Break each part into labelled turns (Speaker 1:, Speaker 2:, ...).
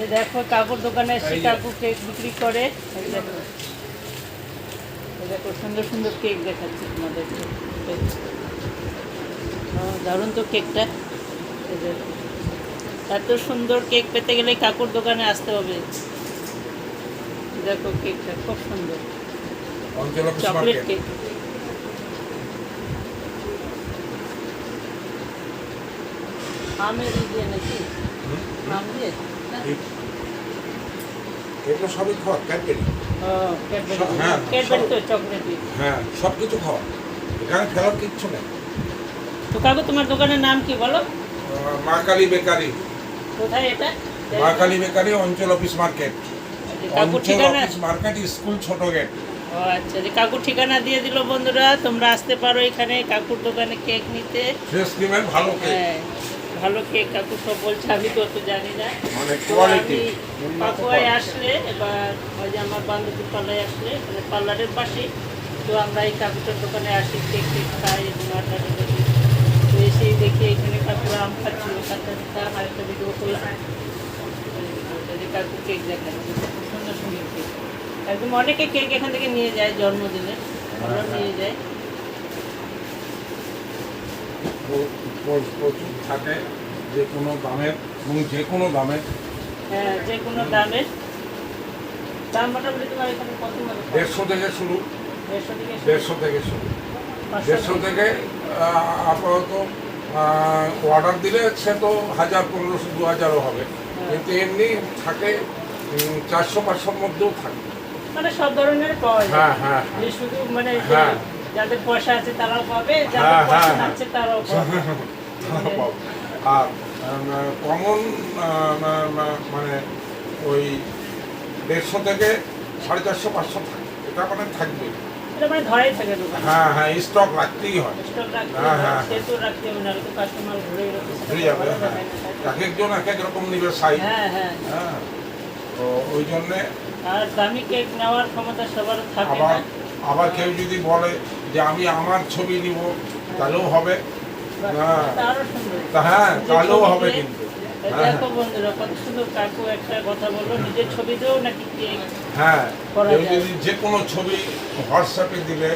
Speaker 1: এই দেখো কাকুর দোকানে এসে কাকু কেক বিক্রি করে। এই দেখো। এই দেখো সুন্দর সুন্দর কেক দেখাচ্ছি তোমাদেরকে। দারুণ তো কেকটা এত সুন্দর কেক পেতে গেলে কাকুর দোকানে আসতে হবে। দেখো কেকটা খুব সুন্দর। চকলেট কেক আমের দিয়ে নাকি আম দিয়ে
Speaker 2: এগুলো সবই খাওয়া ক্যাডবেরি। হ্যাঁ, হ্যাঁ সব কিছু খাওয়া। এখানে ফেলার কিচ্ছু নেই।
Speaker 1: তো কাকু তোমার দোকানের নাম কি বলো?
Speaker 2: মা কালী বেকারি।
Speaker 1: কোথায় এটা?
Speaker 2: মা কালী বেকারি অঞ্চল অফিস মার্কেট।
Speaker 1: কাকুর
Speaker 2: অঞ্চল
Speaker 1: ঠিকানা?
Speaker 2: অফিস মার্কেট স্কুল ছোট গেট।
Speaker 1: ও আচ্ছা যে কাকুর ঠিকানা দিয়ে দিল বন্ধুরা তোমরা আসতে পারো এখানে কাকুর দোকানে কেক নিতে।
Speaker 2: ফ্রেশ ক্রিমের ভালো কেক
Speaker 1: ভালো কেক কাকু সব বলছে আমি তো অত জানি না। পাকুয়ায় আসলে এবার ওই যে আমার বান্ধবীর পাল্লায় আসলে মানে পার্লারের পাশেই তো আমরা এই কাকুটার দোকানে আসি কেক কেক খাই এবং আড্ডা টাড্ডা তো এসেই দেখি এখানে কাকুরা আম খাচ্ছিল কাঁচা পিঠা আর একটা ভিডিও করলাম। কাকু কেক দেখাচ্ছে খুব সুন্দর সুন্দর কেক। একদম অনেকে কেক এখান থেকে নিয়ে যায় জন্মদিনে। আমরা নিয়ে যাই।
Speaker 2: প্রচুর থাকে যে কোনো দামের এবং যে কোনো দামের
Speaker 1: হ্যাঁ যে কোনো দামের দাম মোটামুটি তোমার এখানে কত
Speaker 2: দেড়শো থেকে শুরু।
Speaker 1: দেড়শো থেকে শুরু?
Speaker 2: দেড়শো থেকে আপাতত অর্ডার দিলে সে তো হাজার পনেরোশো দু হাজারও হবে। কিন্তু এমনি থাকে চারশো পাঁচশোর মধ্যেও থাকে।
Speaker 1: মানে সব ধরনের পাওয়া যায়।
Speaker 2: হ্যাঁ হ্যাঁ
Speaker 1: শুধু মানে
Speaker 2: হ্যাঁ।
Speaker 1: যাদের পয়সা আছে তারাও পাবে যাদের
Speaker 2: হ্যাঁ,
Speaker 1: পয়সা
Speaker 2: হ্যাঁ,
Speaker 1: আছে তারাও পাবে।
Speaker 2: আর কমন মানে ওই দেড়শো থেকে সাড়ে চারশো পাঁচশো থাকে। এটা মানে থাকবে।
Speaker 1: মানে
Speaker 2: হ্যাঁ হ্যাঁ স্টক রাখতেই হয়। হ্যাঁ, হ্যাঁ।
Speaker 1: ঘুরে
Speaker 2: যাবে হ্যাঁ।
Speaker 1: যাবে?
Speaker 2: এক একজন এক এক রকম নিবে সাইজ
Speaker 1: হ্যাঁ
Speaker 2: তো ওই জন্যে
Speaker 1: আর দামি কেক নেওয়ার ক্ষমতা সবার থাকে
Speaker 2: আবার
Speaker 1: না
Speaker 2: আবার কেউ যদি বলে যে আমি আমার ছবি নিব তাহলেও হবে। হ্যাঁ। হ্যাঁ তাহলেও হবে কিন্তু। হ্যাঁ,
Speaker 1: দেখো বন্ধুরা কত সুন্দর কাকু একটা কথা বলল নিজের ছবি দিয়েও নাকি
Speaker 2: হ্যাঁ। যদি যে কোনো ছবি হোয়াটসঅ্যাপে দিলে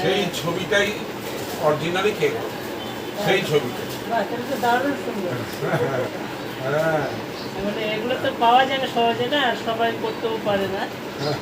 Speaker 2: সেই ছবিটাই অরিজিনালি কে সেই ছবিটা। হ্যাঁ
Speaker 1: মানে এগুলো তো পাওয়া যায় না সহজে না আর সবাই করতেও পারে না।
Speaker 2: হ্যাঁ।